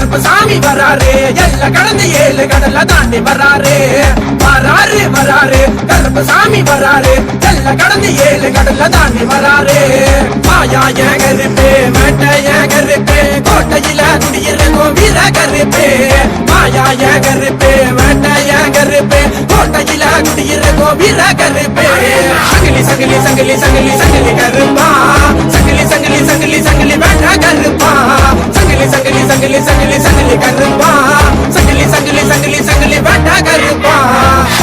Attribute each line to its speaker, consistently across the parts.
Speaker 1: கருப்பசாமி வராரு. எல்ல கடந்து ஏழு கடல்ல தாண்டி வராரு. வராரு வராரு கருப்பசாமி வராரு. எல்ல கடந்து ஏழு கடல்ல தாண்டி வராரு. மாயா கருப்பு மட்டைய கருப்பு கோட்டையில குடியிருக்கும் வீர கருப்பு. மாயா கருப்பு மட்டைய கருப்பு கோட்டையில குடியிருக்கும் வீர கருப்பு. சங்கிலி சங்கிலி சங்கிலி சங்கிலி சங்கிலி கருப்பா. சங்கிலி சங்கிலி சங்கிலி சங்கிலி வேண்டாம் சங்கிலி சங்கிலி கருப்பா. சங்கிலி சங்கிலி சங்கிலி சங்கிலி வேட்டை கருப்பா.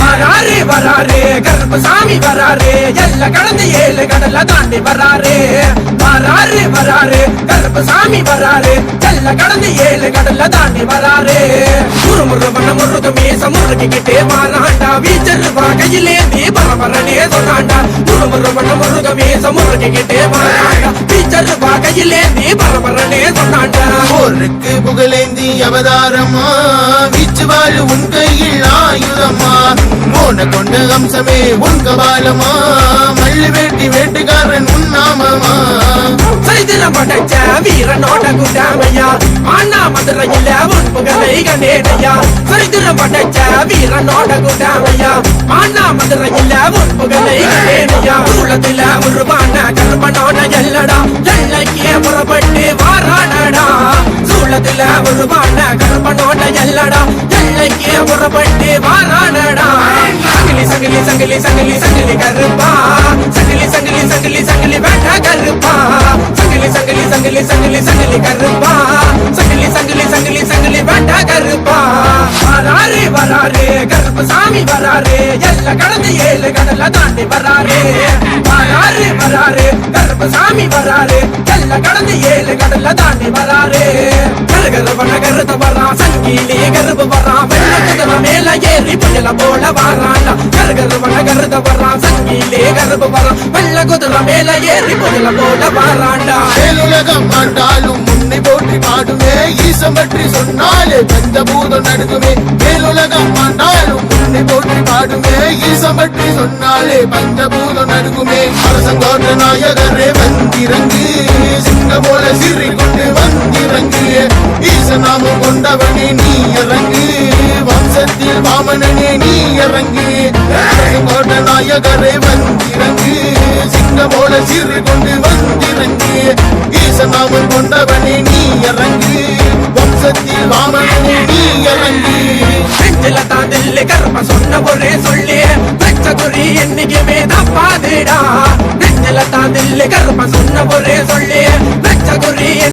Speaker 1: வராரு வராரு கருப்பு சாமி வராரு. எல்ல கடந்து ஏழு கடல தாண்டி வராரு. வராரு வராரு கருப்பு சாமி வராரு. எல்ல கடந்து ஏழு கடல தாண்டி வராரு. முறுமுறு பண்ண முருகு மீச முருகிக்கிட்டே வாராண்டா. வீச்சரு கையிலேந்தி பரபரனே சொன்னாண்டா. முறுமுறு பண்ண முருகு மீச முருகிக்கிட்டே வாராண்டா. வீச்சரு பரபரனே சொன்னாண்டா
Speaker 2: போருக்கு புகழேந்தி அவதாரமா? வீச்சு வாழு உன் கையில் ஆயுதமா? மோன கொண்ட அம்சமே உன் கபாலமா? மல்லு வேட்டி
Speaker 1: படைச்ச வீரனோட குண்டாமையா அண்ணா மதுரையில உன் புகழை கண்டேனையா? சரித்திரம் படைச்ச வீரனோட குண்டாமையா அண்ணா மதுரையில உன் புகழை கண்டேனையா? சூளத்துல உருவான கருப்பனோட எல்லடா எல்லைக்கே புறப்பட்டு வாரானடா. சூழத்துல உருவான கருப்பனோட எல்லடா எல்லைக்கே புறப்பட்டு வாரானடா. சங்கிலி சங்கிலி சங்கிலி சங்கிலி சங்கிலி கருப்பா. சங்கிலி சங்கிலி சங்கிலி சங்கிலி வேட்ட கருப்பா. சங்கிலி சங்கிலி சங்கிலி சங்கிலி சங்கிலி கருப்பா. சங்கிலி சங்கிலி சங்கிலி சங்கிலி வேண்டா கருப்பா. வராரு வராரு கருப்பு சாமி வராரு. எல்ல கடந்து ஏழு கடல தாண்டி வராரு. வராரு வராரு கருப்பு சாமி வராரு. எல்ல கடந்து ஏழு கடல தாண்டி வராரு. கருகருவன கருத்து வரான் சங்கிலி கருப்பு வரான் வெள்ள குதிரை மேல கருப்பு வரான் வெள்ள குதிரை மேல ஏறி முதல போல வாராண்டா.
Speaker 2: மேலுலகம் ஆண்டாலும் முன்னி போற்றி பாடுமே ஈசம் பற்றி சொன்னாலே பஞ்ச பூதம் நடுக்குமே மேலுலகம் ஆண்டாலும் முன்னி போற்றி பாடுமே ஈசம் பற்றி சொன்னாலே பஞ்ச பூதம் நடுக்குமே அரசங்கோட்ட நாயகரே வந்திறங்கு. சிங்க போல சிறி கொண்டு வந்திறங்கு ஈசநாமம் கொண்டவனே நீ இறங்கு. வாமனனே நீ இறங்கு. கோட்ட நாயகரை வந்திறங்கு. சிங்க போல சிறு கொண்டு வந்திறங்கு. ஈசநாமம் கொண்டவனே நீ இறங்கு. வம்சத்தில் வாமனனே நீ இறங்கு.
Speaker 1: நெஞ்சில தான் நெல்லு கர்ம சொன்ன ஒரே சொல்லி வச்ச குறி என்னைக்குமே தப்பாதுடா. நெஞ்சில தான் நெல்லு கர்ம சொன்ன ஒரே சொல்லி குறி